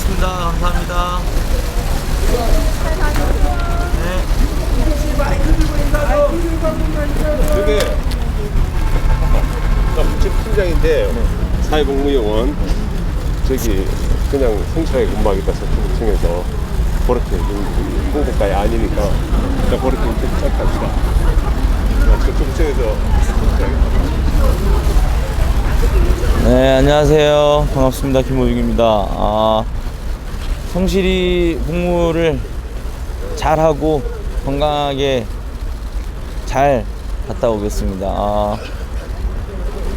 고맙습니다. 감사합니다. 네. 이게 부채 팀장인데 사회복무요원 저기 그냥 성차에 근무하겠다 서초구청에서 그렇게 좀 홍보가에 아니니까 일단 그렇게 좀 시작합시다. 서초구청에서 네, 안녕하세요. 반갑습니다. 김호중입니다. 아, 성실히 복무를 잘하고 건강하게 잘 갔다 오겠습니다. 아,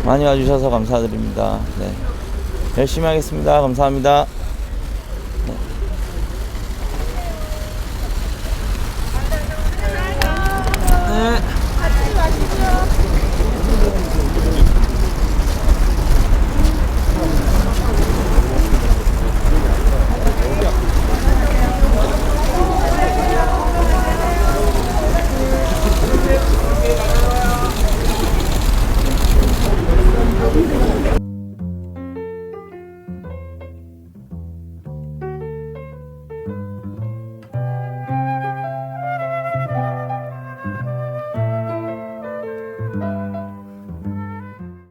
많이 와주셔서 감사드립니다. 네. 열심히 하겠습니다. 감사합니다.